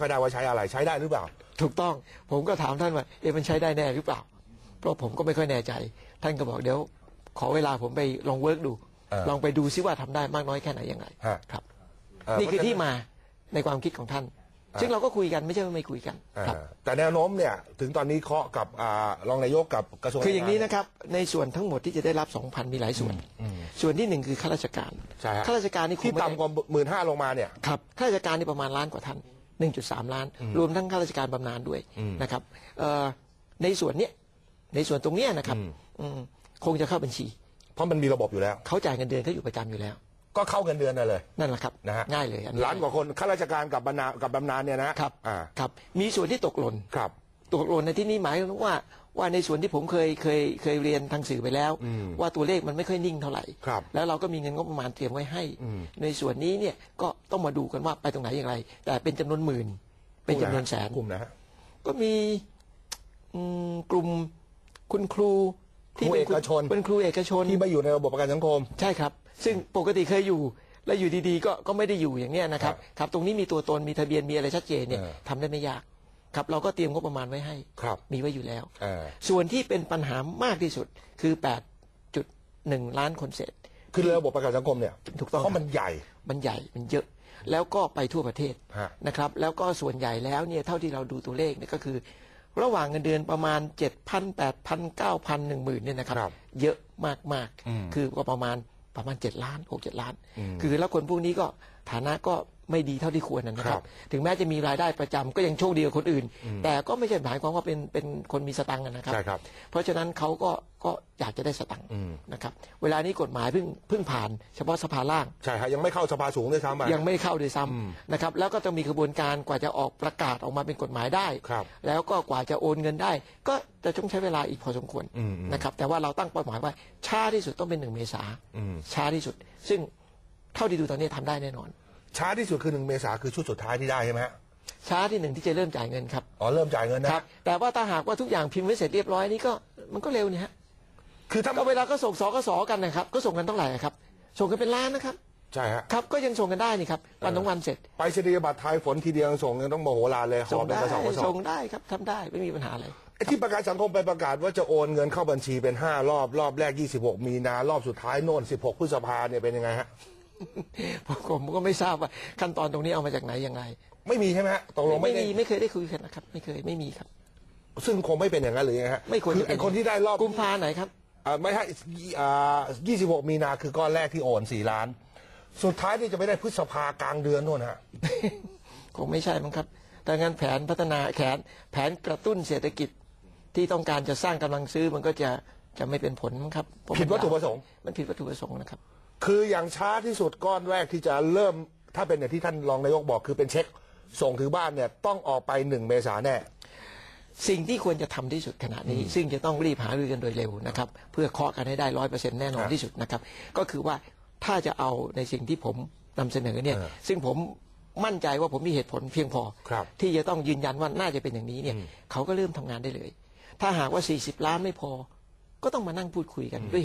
ก็ได้ว่าใช้อะไรใช้ได้หรือเปล่า ถูกต้อง ผมก็ถามท่านว่าเอ๊ะมันใช้ได้แน่หรือเปล่า เพราะผมก็ไม่ค่อยแน่ใจ ท่านก็บอกเดี๋ยว ขอเวลาผมไปลองเวิร์กดู เออลองไปดูซิว่าทำได้มากน้อยแค่ไหนยังไงฮะ ครับเอ่อนี่คือเพราะฉะที่มาในความคิดของท่านอ่าซึ่งเราก็คุยกันไม่ใช่ว่าไม่คุยกันอ่าครับ แต่แนวโน้มเนี่ยถึงตอนนี้เคาะกับอ่ารองนายกกับกระทรวงคืออย่างนี้แรงนะครับ ในส่วนทั้งหมดที่จะได้รับ 2,000 มีหลายส่วน ส่วนที่หนึ่งคือข้าราชการใช่ฮะ ข้าราชการนี่คงที่ไม่ได้ ต่ำกว่าหมื่นห้าลงมาเนี่ย ครับข้าราชการนี่ประมาณล้านกว่าท่าน 1.3 ล้าน รวมทั้งข้าราชการบำนาญด้วยนะครับเอ่อในส่วนเนี้ยในส่วนตรงเนี้ยนะครับอืมคงจะเข้าบัญชี เพราะมันมีระบบอยู่แล้ว เขาจ่ายเงินเดือนเขาอยู่ประจำอยู่แล้ว ก็เข้าเงินเดือนนั่นเลย นั่นแหละครับนะฮะง่ายเลยอันนี้ล้านกว่าคนข้าราชการกับบรรณากับบำนาญเนี่ยนะครับอ่าครับ มีส่วนที่ตกหล่นครับ ตกหล่นในที่นี้หมายถึงว่า ว่าในส่วนที่ผมเคยเคยเคยเรียนทางสื่อไปแล้ว ว่าตัวเลขมันไม่ค่อยนิ่งเท่าไหร่ครับแล้วเราก็มีเงินงบประมาณเตรียมไว้ให้ ในส่วนนี้เนี่ยก็ต้องมาดูกันว่าไปตรงไหนอย่างไร แต่เป็นจำนวนหมื่น เป็นจำนวนแสนกลุ่มนะฮะก็มีอืมกลุ่มคุณครูครูป็เอกชนเป็นครูเอกชนที่ไม่อยู่ในระบบประกันสังคม ใช่ครับ ซึ่งปกติเคยอยู่แล้วอยู่ดีๆ ก็ก็ไม่ได้อยู่อย่างเนี้ยนะครับครับครับตรงนี้มีตัวตนมีทะเบียนมีอะไรชัดเจนเนี่ยเออทำได้ไม่ยาก ครับเราก็เตรียมงบประมาณไว้ให้ ครับมีไว้อยู่แล้ว เออส่วนที่เป็นปัญหามากที่สุดคือ 8.1 ล้านคนเศษ คือระบบประกันสังคมเนี่ยถูกต้อง เพราะมันใหญ่ มันใหญ่มันเยอะ แล้วก็ไปทั่วประเทศฮะ นะครับ แล้วก็ส่วนใหญ่แล้วเนี่ยเท่าที่เราดูตัวเลขเนี่ยก็คือ ระหว่างเงินเดือนประมาณ 7,000 8,000 9,000 10,000เนี่ยนะครับ ครับเยอะมากๆคือก็ประมาณประมาณ 7 ล้าน 6 7 ล้าน คือแล้วคนพวกนี้ก็ฐานะก็ ไม่ดีเท่าที่ควรนะคครัรับบถึงแม้จะมีรายได้ประจำก็ยังโชคดีกว่าคนอื่น แต่ก็ไม่ใช่หมายความว่าเป็นเป็นคนมีสตังค์นะครับใช่ครับ เพราะฉะนั้นเขาก็ก็อยากจะได้สตังค์นะครับ เวลานี้กฎหมายเพิ่งเพิ่งผ่าน เฉพาะสภาล่าง ใช่ฮะยังไม่เข้าสภาสูงด้วยซ้ำไปยังไม่เข้าด้วยซ้ำนะครับ แล้วก็จะมีกระบวนการกว่าจะออกประกาศออกมาเป็นกฎหมายได้ครับแล้วก็กว่าจะโอนเงินได้ ก็จะต้องใช้เวลาอีกพอสมควรอืมอืมนะครับ แต่ว่าเราตั้งเป้าหมายว่าช้าที่สุดต้องเป็นหนึ่งเมษาช้าที่สุด ซึ่งเท่าที่ดูตอนนี้ทำได้แน่นอน ช้าที่สุดคือหนึ่งเมษาคือชุดสุดท้ายที่ได้ใช่ไหมฮะช้าที่หนึ่งที่จะเริ่มจ่ายเงินครับอ๋อเริ่มจ่ายเงินนะ ครับ แต่ว่าถ้าหากว่าทุกอย่างพิมพ์ไว้เสร็จเรียบร้อยนี่ก็มันก็เร็วเนี่ยฮะคือถ้าก็เวลาก็ส่งสกสกันนะครับ ก็ส่งกันเท่าไหร่ครับ ส่งกันเป็นล้านนะครับ ใช่ฮะ ครับก็ยังส่งกันได้นี่ครับวันต้องวันเสร็จไปเสนียบัตรไทยฝนทีเดียวส่งยังต้องโมโหลานเลยหส่องบเป็นได้กระสอบกระสอส่บงได้ครับทำได้ไม่มีปัญหาอะไรไอ้ที่ประกันสังคมไปประกาศว่าจะโอนเงินเข้าบัญชีเป็นห้ารอบรอบแรก 26 มีนารอบสุดท้ายโน่น 16 พฤษภาเนี่ยเป็นยังไงฮะ ผมก็ไม่ทราบว่าขั้นตอนตรงนี้เอามาจากไหนยังไงไม่มีใช่ไหมฮะตกลงไม่ไม่ได้มีไม่เคยได้คุยกันนะครับ ไม่เคยไม่มีครับ ซึ่งคงไม่เป็นอย่างนั้นหรือยังไงฮะไม่ควรคือจะเป็ไอ้คนที่ได้รอบกุมภาไหนครับ อ่าไม่ใช่อ่า26มีนาคือก้อนแรกที่โอน4ล้าน สุดท้ายนี่จะไม่ได้พฤษภากลางเดือนโน่นฮะ คงไม่ใช่มั้งครับแต่งั้นแผนพัฒนาแผนแผนกระตุ้นเศรษฐกิจที่ต้องการจะสร้างกำลังซื้อมันก็จะจะไม่เป็นผลมั้งครับเพราะมันผิดวัตถุประสงค์ มันผิดวัตถุประสงค์นะครับ คืออย่างช้าที่สุดก้อนแรกที่จะเริ่ม ถ้าเป็นอย่างที่ท่านรองนายกบอกคือเป็นเช็ค ส่งถึงบ้านเนี่ยต้องออกไปหนึ่งเมษาแน่ สิ่งที่ควรจะทำที่สุดขณะนี้ ซึ่งจะต้องรีบหารือกันโดยเร็วนะครับ เพื่อเคาะกันให้ได้ร้อยเปอร์เซ็นต์แน่นอนครับที่สุดนะครับ ก็คือว่าถ้าจะเอาในสิ่งที่ผมนำเสนอเนี่ยเออซึ่งผมมั่นใจว่าผมมีเหตุผลเพียงพอครับที่จะต้องยืนยันว่าน่าจะเป็นอย่างนี้เนี่ย เขาก็เริ่มทำงานได้เลย ถ้าหากว่า 40 ล้านไม่พอ ก็ต้องมานั่งพูดคุยกันด้วย